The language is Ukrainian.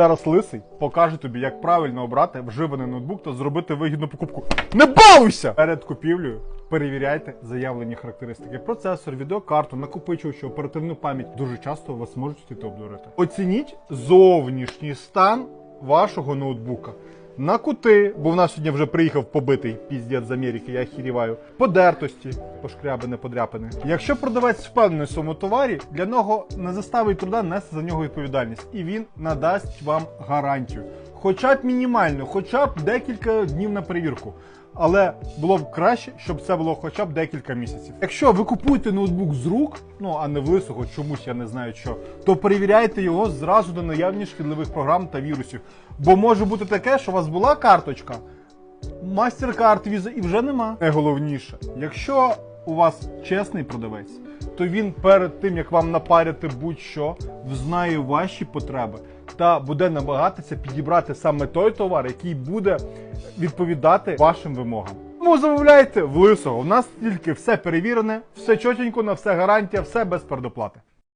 Зараз лисий покаже тобі, як правильно обрати вживаний ноутбук та зробити вигідну покупку. Не балуйся! Перед купівлею перевіряйте заявлені характеристики. Процесор, відеокарту, накопичувачу, оперативну пам'ять. Дуже часто вас можуть обдурити. Оцініть зовнішній стан вашого ноутбука. На кути, бо в нас сьогодні вже приїхав побитий піздець з Америки, я хіріваю. Подертості, пошкрябини, подряпини. Якщо продавець впевнений в своєму товарі, для нього не заставить труда нести за нього відповідальність, і він надасть вам гарантію. Хоча б мінімальну, хоча б декілька днів на перевірку. Але було б краще, щоб це було хоча б декілька місяців. Якщо ви купуєте ноутбук з рук, ну а не в лисого, чомусь я не знаю що, то перевіряйте його зразу до наявність шкідливих програм та вірусів. Бо може бути таке, що у вас була карточка, MasterCard, Visa і вже нема. Найголовніше, якщо у вас чесний продавець, то він перед тим як вам напаряти будь-що, взнає ваші потреби та буде намагатися підібрати саме той товар, який буде відповідати вашим вимогам. Тому замовляйте в лисого. У нас тільки все перевірене, все чотенько, на все гарантія, все без передоплати.